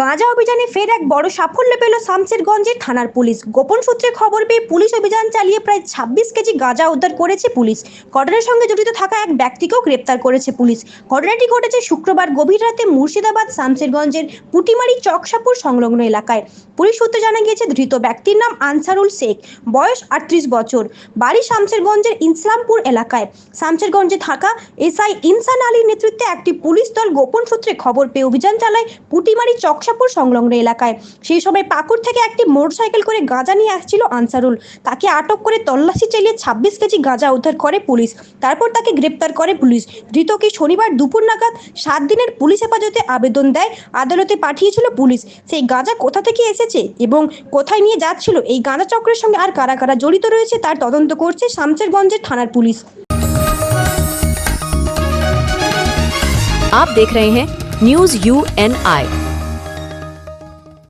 গাঁজা অভিযানে ফের এক বড় সাফল্য পেল শামসেরগঞ্জের থানার পুলিশ। গোপন সূত্রে খবর পেয়ে পুলিশ অভিযান চালিয়ে প্রায় ছাব্বিশ কেজি গাঁজা উদ্ধার করেছে পুলিশ। ঘটনার সঙ্গে জড়িত থাকা এক ব্যক্তিকেও গ্রেপ্তার করেছে পুলিশ। ঘটনাটি ঘটেছে শুক্রবার গভীর রাতে মুর্শিদাবাদ শামসেরগঞ্জের পুটিমারি চকসাপুর সংলগ্ন এলাকায়। পুলিশ সূত্রে জানা গিয়েছে, ধৃত ব্যক্তির নাম আনসারুল শেখ। বয়স আটত্রিশ বছর। বাড়ি শামসেরগঞ্জের ইসলামপুর এলাকায়। শামসেরগঞ্জে থাকা এসআই ইনসান আলীর নেতৃত্বে একটি পুলিশ দল গোপন সূত্রে খবর পেয়ে অভিযান চালায় পুটিমারি চকসাপুর সংলগ্ন এলাকায় সেই সময় পাকুর থেকে একটি মোটরসাইকেল করে গাঁজা নিয়ে আসছিল আনসারুল তাকে আটক করে তল্লাশি চালিয়ে ছাব্বিশ কেজি গাঁজা উদ্ধার করে পুলিশ তারপর তাকে গ্রেপ্তার করে পুলিশ ধৃতকে শনিবার দুপুর নাগাদ সাত দিনের পুলিশ হেফাজতে আবেদন দেয় আদালতে পাঠিয়েছিল পুলিশ সেই গাঁজা কোথা থেকে এসেছে এবং কোথায় নিয়ে যাচ্ছিল এই গাঁজা চক্রের সঙ্গে আর কারা কারা জড়িত রয়েছে তার তদন্ত করছে শামসেরগঞ্জের থানার পুলিশ आप देख रहे हैं न्यूज यू एन आई